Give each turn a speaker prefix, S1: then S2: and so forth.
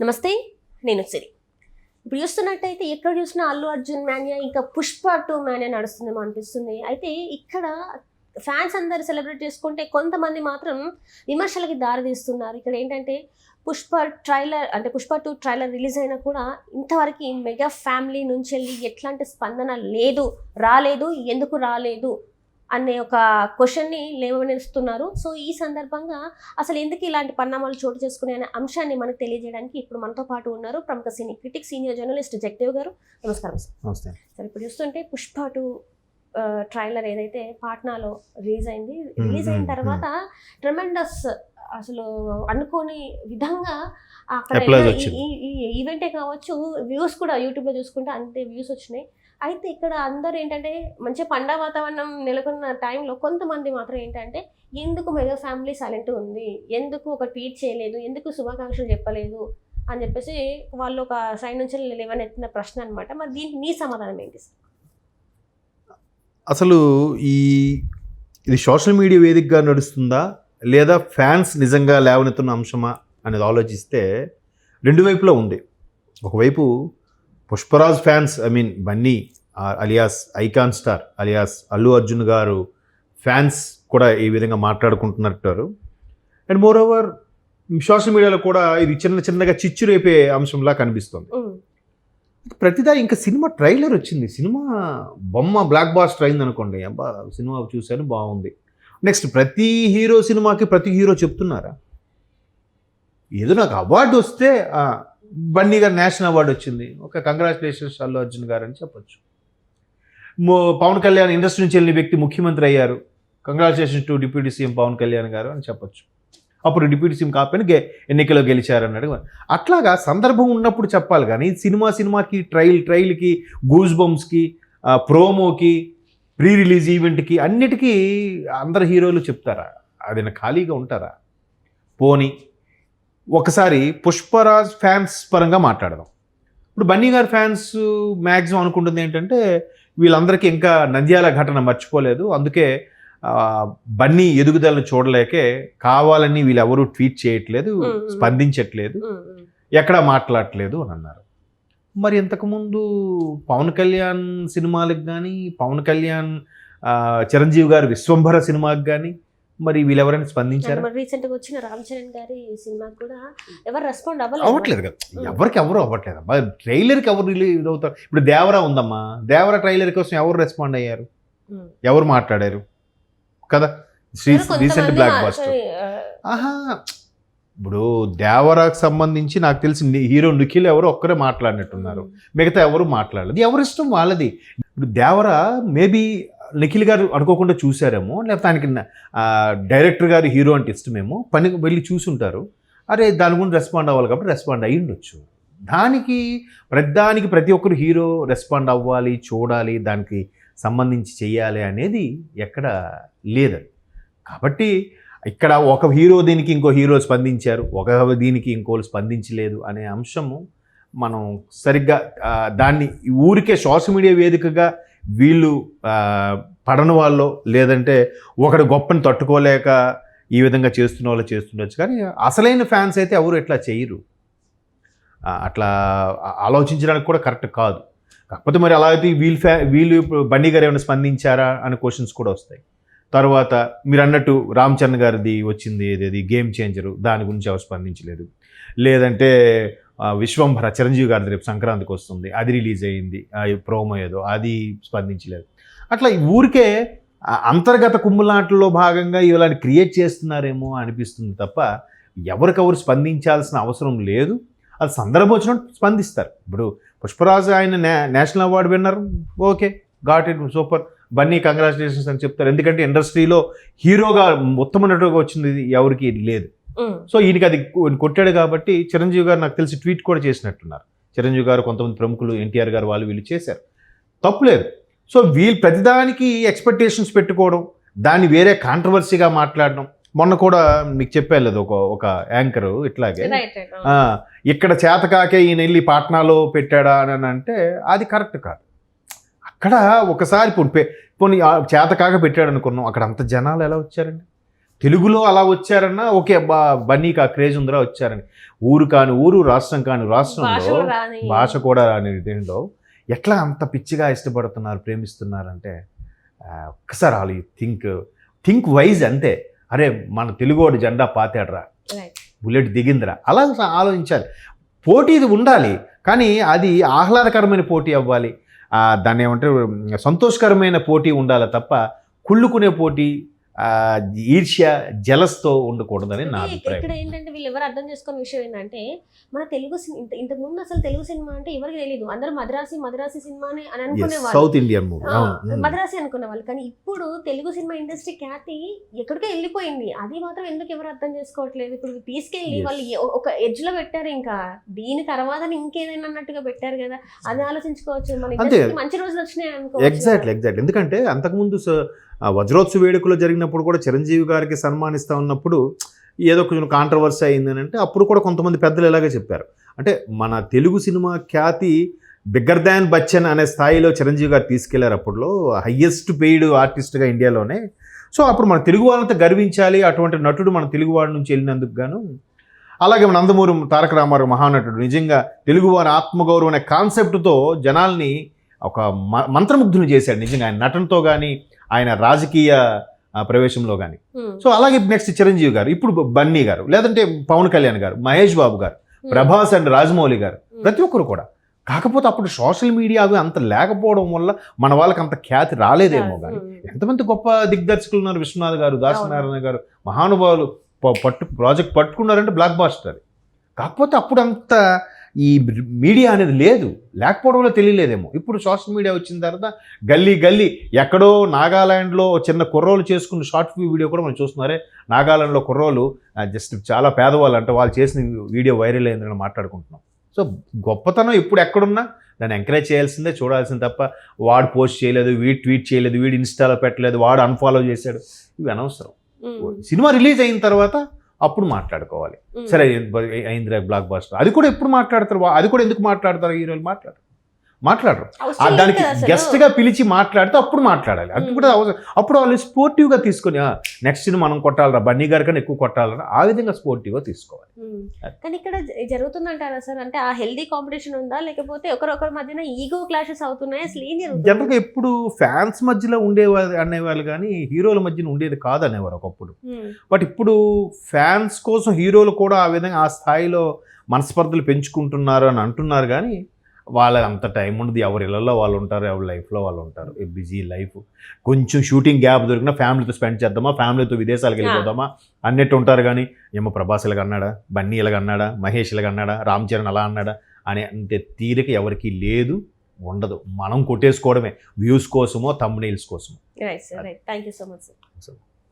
S1: నమస్తే నేను సిరి. ఇప్పుడు చూస్తున్నట్టయితే ఎక్కడ చూసినా అల్లు అర్జున్ మాన్యా ఇంకా పుష్ప టూ మాన్యా నడుస్తుందేమో అనిపిస్తుంది. అయితే ఇక్కడ ఫ్యాన్స్ అందరు సెలబ్రేట్ చేసుకుంటే కొంతమంది మాత్రం విమర్శలకి దారి తీస్తున్నారు. ఇక్కడ ఏంటంటే పుష్ప ట్రైలర్ అంటే పుష్ప టూ ట్రైలర్ రిలీజ్ అయినా కూడా ఇంతవరకు మెగా ఫ్యామిలీ నుంచి వెళ్ళి ఎట్లాంటి స్పందన లేదు రాలేదు ఎందుకు రాలేదు అనే ఒక క్వశ్చన్ని లేవనెస్తున్నారు సో ఈ సందర్భంగా అసలు ఎందుకు ఇలాంటి పరిణామాలు చోటు చేసుకునే అనే అంశాన్ని మనకు తెలియజేయడానికి ఇప్పుడు మనతో పాటు ఉన్నారు ప్రముఖ cine critic senior journalist Jagadev గారు. నమస్కారం సార్. సార్ ఇప్పుడు చూస్తుంటే పుష్ప టూ ట్రైలర్ ఏదైతే పాట్నాలో రిలీజ్ అయింది రిలీజ్ అయిన తర్వాత ట్రెమెండస్ అసలు అనుకోని విధంగా అక్కడ ఈ ఈవెంటే కావచ్చు వ్యూస్ కూడా యూట్యూబ్లో చూసుకుంటే అంతే వ్యూస్ వచ్చినాయి. అయితే ఇక్కడ అందరూ ఏంటంటే మంచి పండగ వాతావరణం నెలకొన్న టైంలో కొంతమంది మాత్రం ఏంటంటే ఎందుకు మెగా ఫ్యామిలీ సైలెంట్ ఉంది? ఎందుకు ఒక ట్వీట్ చేయలేదు? ఎందుకు శుభాకాంక్షలు చెప్పలేదు? అని చెప్పేసి వాళ్ళు ఒక సైడ్ నుంచి లేవనెత్తిన ప్రశ్న అనమాట మరి దీనికి మీ సమాధానం ఏంటి
S2: అసలు ఈ ఇది సోషల్ మీడియా వేదికగా నడుస్తుందా? లేదా ఫ్యాన్స్ నిజంగా లేవనెత్తున్న అంశమా అనేది ఆలోచిస్తే రెండు వైపులా ఉంది. ఒకవైపు Pushparaj fans I mean Bunny alias icon star alias Allu Arjun గారు ఫ్యాన్స్ కూడా ఈ విధంగా మాట్లాడుకుంటున్నట్టారు. అండ్ మోర్ ఓవర్ సోషల్ మీడియాలో కూడా ఇది చిన్న చిన్నగా చిచ్చు రేపే అంశంలా కనిపిస్తుంది. ప్రతిదా ఇంకా సినిమా ట్రైలర్ వచ్చింది. సినిమా బొమ్మ బ్లాక్ బాస్టర్ అయింది అనుకోండి. అబ్బా సినిమా చూశాను బాగుంది. నెక్స్ట్ ప్రతి హీరో సినిమాకి ప్రతి హీరో చెప్తున్నారా? ఏదో నాకు అవార్డు వస్తే బన్నీ గారు నేషనల్ అవార్డు వచ్చింది. ఒక కంగ్రాచులేషన్స్ అల్లు అర్జున్ గారు అని చెప్పొచ్చు పవన్ కళ్యాణ్ ఇండస్ట్రీ నుంచి వెళ్ళిన వ్యక్తి ముఖ్యమంత్రి అయ్యారు. Congratulations to deputy CM Pawan Kalyan గారు అని చెప్పొచ్చు. అప్పుడు డిప్యూటీ సీఎం కాకపోయినా గే ఎన్నికలో గెలిచారన్నాడు. అట్లాగా సందర్భం ఉన్నప్పుడు చెప్పాలి కానీ సినిమా సినిమాకి ట్రైల్ ట్రైల్కి గూజ్ బమ్స్కి ప్రోమోకి ప్రీ రిలీజ్ ఈవెంట్కి అన్నిటికీ అందరు హీరోలు చెప్తారా? అదైనా ఖాళీగా ఉంటారా? పోనీ ఒకసారి పుష్పరాజ్ ఫ్యాన్స్ పరంగా మాట్లాడదాం ఇప్పుడు బన్నీ గారి ఫ్యాన్స్ మ్యాక్సిమం అనుకుంటుంది ఏంటంటే వీళ్ళందరికీ ఇంకా నంద్యాల ఘటన మర్చిపోలేదు అందుకే బన్నీ ఎదుగుదలను చూడలేకే కావాలని వీళ్ళెవరూ ట్వీట్ చేయట్లేదు. స్పందించట్లేదు. ఎక్కడా మాట్లాడట్లేదు అని అన్నారు మరి ఇంతకుముందు పవన్ కళ్యాణ్ సినిమాలకు కానీ పవన్ కళ్యాణ్ చిరంజీవి గారి విశ్వంభర సినిమాకి కానీ మరి వీళ్ళెవరైనా స్పందించారా?
S1: రీసెంట్గా వచ్చిన రామ్ చరణ్ గారి సినిమా కూడా ఎవరు రెస్పాండ్ అవ్వలేదు.
S2: అవ్వట్లేదు కదా. ఎవరికి ఎవరు అవ్వట్లేదు? అమ్మా ట్రైలర్కి ఎవరు రిలీజ్ అవుతారు ఇప్పుడు దేవరా ఉందమ్మా. దేవరా ట్రైలర్ కోసం ఎవరు రెస్పాండ్ అయ్యారు. ఎవరు మాట్లాడారు? కదా. రీసెంట్ బ్లాక్ బాస్టర్ ఆహా. ఇప్పుడు దేవరాకు సంబంధించి నాకు తెలిసి హీరో నిఖిల్ ఎవరు ఒక్కరే మాట్లాడినట్టున్నారు. మిగతా ఎవరు మాట్లాడలేదు. ఎవరి ఇష్టం వాళ్ళది. ఇప్పుడు దేవర మేబీ నిఖిల్ గారు అనుకోకుండా చూసారేమో లేకపోతే ఆయనకి డైరెక్టర్ గారు హీరో అంటే ఇష్టమేమో పని వెళ్ళి చూసుంటారు. అరే దాని గురించి రెస్పాండ్ అవ్వాలి కాబట్టి రెస్పాండ్ అయ్యి ఉండొచ్చు దానికి ప్రతిదానికి ప్రతి ఒక్కరు హీరో రెస్పాండ్ అవ్వాలి చూడాలి దానికి సంబంధించి చేయాలి అనేది ఎక్కడ లేదని కాబట్టి ఇక్కడ ఒక హీరో దీనికి ఇంకో హీరో స్పందించారు ఒక దీనికి ఇంకోళ్ళు స్పందించలేదు అనే అంశము మనం సరిగ్గా దాన్ని ఊరికే సోషల్ మీడియా వేదికగా వీళ్ళు పడని వాళ్ళు లేదంటే ఒకడు గొప్పని తట్టుకోలేక ఈ విధంగా చేస్తున్న వాళ్ళు చేస్తుండొచ్చు. కానీ అసలైన ఫ్యాన్స్ అయితే ఎవరు ఇట్లా చేయరు. అట్లా ఆలోచించడానికి కూడా కరెక్ట్ కాదు. కాకపోతే మరి అలా అయితే వీళ్ళు ఫ్యా వీళ్ళు బండి గారు ఏమైనా స్పందించారా అనే క్వశ్చన్స్ కూడా వస్తాయి. తర్వాత మీరు అన్నట్టు రామ్ చరణ్ గారిది వచ్చింది ఏదేది? గేమ్ చేంజరు దాని గురించి ఎవరు స్పందించలేదు. లేదంటే విశ్వంభర చిరంజీవి గారిది రేపు సంక్రాంతికి వస్తుంది. అది రిలీజ్ అయ్యింది ప్రోమో ఏదో. అది స్పందించలేదు. అట్లా ఈ ఊరికే అంతర్గత కుమ్ములాటల్లో భాగంగా ఇలాంటి క్రియేట్ చేస్తున్నారేమో అనిపిస్తుంది తప్ప ఎవరికెవరు స్పందించాల్సిన అవసరం లేదు. అది సందర్భం వచ్చినట్టు స్పందిస్తారు. ఇప్పుడు పుష్పరాజు ఆయన నే నేషనల్ అవార్డు విన్నారు. Okay. Got it. Super. Bunny congratulations అని చెప్తారు. ఎందుకంటే ఇండస్ట్రీలో హీరోగా ఉత్తమ నటుగా వచ్చింది ఎవరికి లేదు. సో ఈయనకి అది కొట్టాడు కాబట్టి చిరంజీవి గారు నాకు తెలిసి ట్వీట్ కూడా చేసినట్టున్నారు. చిరంజీవి గారు కొంతమంది ప్రముఖులు ఎన్టీఆర్ గారు వాళ్ళు వీళ్ళు చేశారు. తప్పులేదు. సో వీళ్ళు ప్రతిదానికి ఎక్స్పెక్టేషన్స్ పెట్టుకోవడం దాన్ని వేరే కాంట్రవర్సీగా మాట్లాడడం. మొన్న కూడా మీకు చెప్పాను లేదు ఒక ఒక యాంకరు ఇట్లాగే. ఇక్కడ చేతకాకే ఈయన వెళ్ళి పాట్నాలో పెట్టాడా అని అంటే అది కరెక్ట్ కాదు. అక్కడ ఒకసారి పోనీ ఆ చేతకాక పెట్టాడు అనుకున్నాం అక్కడ అంత జనాలు ఎలా వచ్చారండి? తెలుగులో అలా వచ్చారన్నా ఓకే బా బన్నీకి ఆ క్రేజ్ ఉందిరా వచ్చారని. ఊరు కాని ఊరు రాష్ట్రం కాని రాష్ట్రంలో భాష కూడా రాని దీనిలో ఎట్లా అంత పిచ్చిగా ఇష్టపడుతున్నారు ప్రేమిస్తున్నారంటే ఒక్కసారి వాళ్ళు థింక్ థింక్ వైజ్ అంతే. అరే మన తెలుగోడు జెండా పాతాడరా. బుల్లెట్ దిగిందిరా అలా ఆలోచించాలి. పోటీ ఇది ఉండాలి కానీ అది ఆహ్లాదకరమైన పోటీ అవ్వాలి. దాన్ని ఏమంటారు సంతోషకరమైన పోటీ ఉండాలి తప్ప కుళ్ళుకునే పోటీ ఈర్ష్య జలస్తో ఉండకూడదని నా అభిప్రాయం.
S1: ఇక్కడ ఏంటంటే వీళ్ళు ఎవరు అర్థం చేసుకున్న విషయం ఏంటంటే మన తెలుగు ఇంతకు ముందు అసలు తెలుగు సినిమా అంటే ఎవరికి తెలియదు అందరూ మద్రాసి మద్రాసి సినిమా అని అని అనుకునే వాళ్ళు.
S2: సౌత్ ఇండియన్
S1: మద్రాసి అనుకునే వాళ్ళు. కానీ ఇప్పుడు తెలుగు సినిమా ఇండస్ట్రీ ఖ్యాతి ఎక్కడికో వెళ్ళిపోయింది. అది మాత్రం ఎందుకు ఎవరు అర్థం చేసుకోవట్లేదు? ఇప్పుడు తీసుకెళ్ళి. వాళ్ళు ఒక ఎడ్జ్లో పెట్టారు ఇంకా. దీని తర్వాత ఇంకేదైనా అన్నట్టుగా పెట్టారు కదా. అది ఆలోచించుకోవచ్చు. మన
S2: అంతే.
S1: industry కి మంచి రోజులు వచ్చినాయి అనుకోవచ్చు
S2: ఎగ్జాక్ట్లీ ఎగ్జాక్ట్లీ ఎందుకంటే అంతకుముందు ఆ వజ్రోత్సవ వేడుకలు జరిగినప్పుడు కూడా చిరంజీవి గారికి సన్మానిస్తూ ఉన్నప్పుడు ఏదో కొంచెం కాంట్రవర్సీ అయింది అని అంటే అప్పుడు కూడా కొంతమంది పెద్దలు ఇలాగే చెప్పారు. అంటే మన తెలుగు సినిమా ఖ్యాతి బిగ్గర్ దాన్ బచ్చన్ అనే స్థాయిలో చిరంజీవి గారు తీసుకెళ్ళారు అప్పుడులో హయ్యెస్ట్ పెయిడ్ ఆర్టిస్ట్గా ఇండియాలోనే. సో అప్పుడు మన తెలుగు వాళ్ళంతా గర్వించాలి అటువంటి నటుడు మన తెలుగువాడి నుంచి వెళ్ళినందుకు గాను. అలాగే మన నందమూరి తారక రామారావు మహానటుడు నిజంగా తెలుగువారి ఆత్మగౌరవం అనే కాన్సెప్ట్తో జనాల్ని ఒక మ- మంత్రముగ్ధుని చేశాడు. నిజంగా ఆయన నటనతో కానీ ఆయన రాజకీయ ప్రవేశంలో కానీ సో అలాగే నెక్స్ట్ చిరంజీవి గారు ఇప్పుడు బన్నీ గారు లేదంటే పవన్ కళ్యాణ్ గారు మహేష్ బాబు గారు ప్రభాస్ అండ్ రాజమౌళి గారు ప్రతి ఒక్కరు కూడా. కాకపోతే అప్పుడు సోషల్ మీడియా అవి అంత లేకపోవడం వల్ల మన వాళ్ళకి అంత ఖ్యాతి రాలేదేమో కానీ ఎంతమంది గొప్ప దిగ్దర్శకులు ఉన్నారు విశ్వనాథ్ గారు దాసనారాయణ గారు మహానుభావులు పట్టు ప్రాజెక్ట్ పట్టుకున్నారంటే బ్లాక్ బాస్టర్. అది కాకపోతే అప్పుడు అంత ఈ మీడియా అనేది లేదు. లేకపోవడం వల్ల తెలియలేదేమో. ఇప్పుడు సోషల్ మీడియా వచ్చిన తర్వాత గల్లీ గల్లీ ఎక్కడో నాగాలాండ్లో చిన్న కుర్రోలు చేసుకున్న షార్ట్ వీడియో కూడా మనం చూస్తున్నారే. నాగాలాండ్లో కుర్రోలు జస్ట్ చాలా పేదవాళ్ళు అంటే వాళ్ళు చేసిన వీడియో వైరల్ అయిందని మాట్లాడుకుంటున్నాం. సో గొప్పతనం ఇప్పుడు ఎక్కడున్నా దాన్ని ఎంకరేజ్ చేయాల్సిందే చూడాల్సింది తప్ప వాడు పోస్ట్ చేయలేదు వీడు ట్వీట్ చేయలేదు వీడు ఇన్స్టాలో పెట్టలేదు వాడు అన్ఫాలో చేశాడు ఇవి అనవసరం. సినిమా రిలీజ్ అయిన తర్వాత అప్పుడు మాట్లాడుకోవాలి. సరే అయిందిరా బ్లాక్ బాస్టర్. అది కూడా ఎప్పుడు మాట్లాడతారు? వా- అది కూడా ఎందుకు మాట్లాడతారు? హీరోలు మాట్లాడరు మాట్లాడరు. దానికి
S1: కదా అసలు.
S2: గెస్ట్గా పిలిచి మాట్లాడితే అప్పుడు మాట్లాడాలి. అది కూడా అవసరం. అప్పుడు వాళ్ళు స్పోర్టివ్గా తీసుకొని నెక్స్ట్ మనం కొట్టాలరా బన్నీ గారి కన్నా ఎక్కువ కొట్టాలరా ఆ విధంగా స్పోర్టివ్గా తీసుకోవాలి.
S1: కానీ ఇక్కడ జరుగుతుందంటారా సార్? అంటే ఆ హెల్దీ కాంపిటీషన్ ఉందా? లేకపోతే ఒకరొకరి మధ్యన ఈగో క్లాషెస్ అవుతున్నాయి? అసలు ఏం
S2: జనరల్గా ఎప్పుడు ఫ్యాన్స్ మధ్యలో ఉండేవాళ్ళు అనేవాళ్ళు కానీ హీరోల మధ్యన ఉండేది కాదు అనేవారు ఒకప్పుడు బట్ ఇప్పుడు ఫ్యాన్స్ కోసం హీరోలు కూడా ఆ విధంగా ఆ స్థాయిలో మనస్పర్ధలు పెంచుకుంటున్నారు అని అంటున్నారు కానీ వాళ్ళ అంత టైం ఉండదు. ఎవరి ఇళ్ళల్లో వాళ్ళు ఉంటారు ఎవరి లైఫ్లో వాళ్ళు ఉంటారు. Busy life. కొంచెం షూటింగ్ గ్యాప్ దొరికినా ఫ్యామిలీతో స్పెండ్ చేద్దామా? ఫ్యామిలీతో విదేశాలకు వెళ్ళిపోదామా? అన్నట్టు ఉంటారు కానీ ఏమో ప్రభాస్ ఇలాగ అన్నాడా? బన్నీ ఇలాగ అన్నాడా? మహేష్ ఇలాగ అన్నాడా? రామ్ చరణ్ అలా అన్నాడా? అనే అంతే తీరిక ఎవరికి లేదు ఉండదు. మనం కొట్టేసుకోవడమే. వ్యూస్ కోసమో తమ్మునీల్స్ కోసమో.
S1: Right sir right thank you so much sir